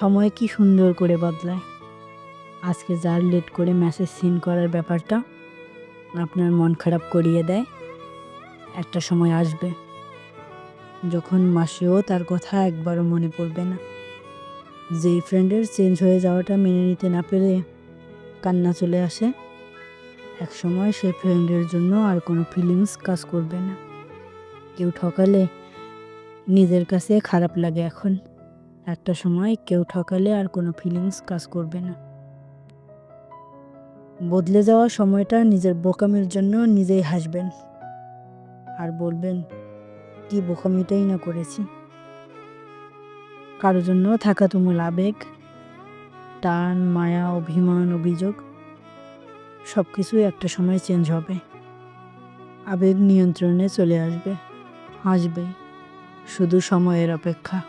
সময় কি সুন্দর করে বদলায়। আজকে যার লেট করে মেসেজ সিন করার ব্যাপারটা আপনার মন খারাপ করিয়ে দেয়। একটা সময় আসবে যখন মাসেও তার কথা একবারও মনে পড়বে না। যেই ফ্রেন্ডের চেঞ্জ হয়ে যাওয়াটা মেনে নিতে না পেরে কান্না চলে আসে। এক সময় সে ফ্রেন্ডের জন্য আর কোনো ফিলিংস কাজ করবে না। কেউ ঠকালে নিজের কাছে খারাপ লাগে এখন। একটা সময় কেউ ঠকালে আর কোনো ফিলিংস কাজ করবে না। বদলে যাওয়া সময়টা নিজের বোকামির জন্য নিজেই হাসবেন। আর বলবেন, কি বোকামিটাই না করেছি। কারোর জন্য থাকা তুমুল আবেগ, টান, মায়া, অভিমান, অভিযোগ সব কিছুই একটা সময় চেঞ্জ হবে। আবেগ নিয়ন্ত্রণে চলে আসবে, হাসবে, শুধু সময়ের অপেক্ষা।